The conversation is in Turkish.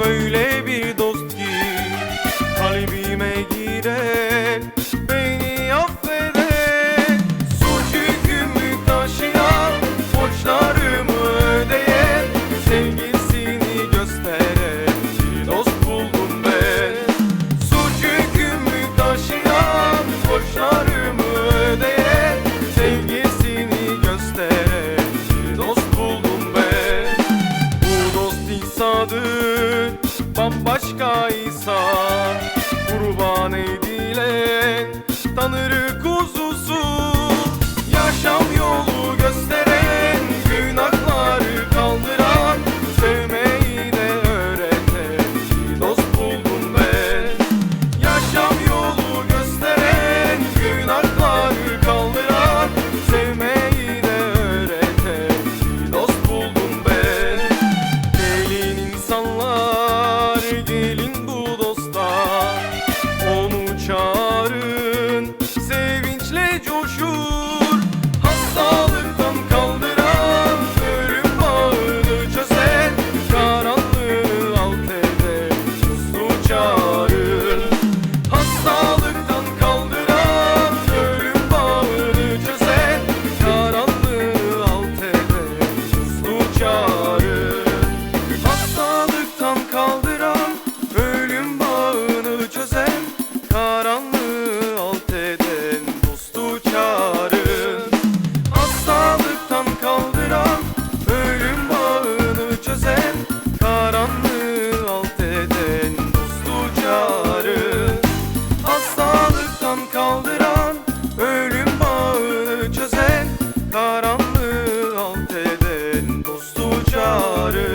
öyle bir bambaşkaysa coşur. Hastalıktan kaldıran Ölüm bağını Karanlığı alt eder Suslu Hastalıktan kaldıran Ölüm bağını Karanlığı alt eder Suslu yar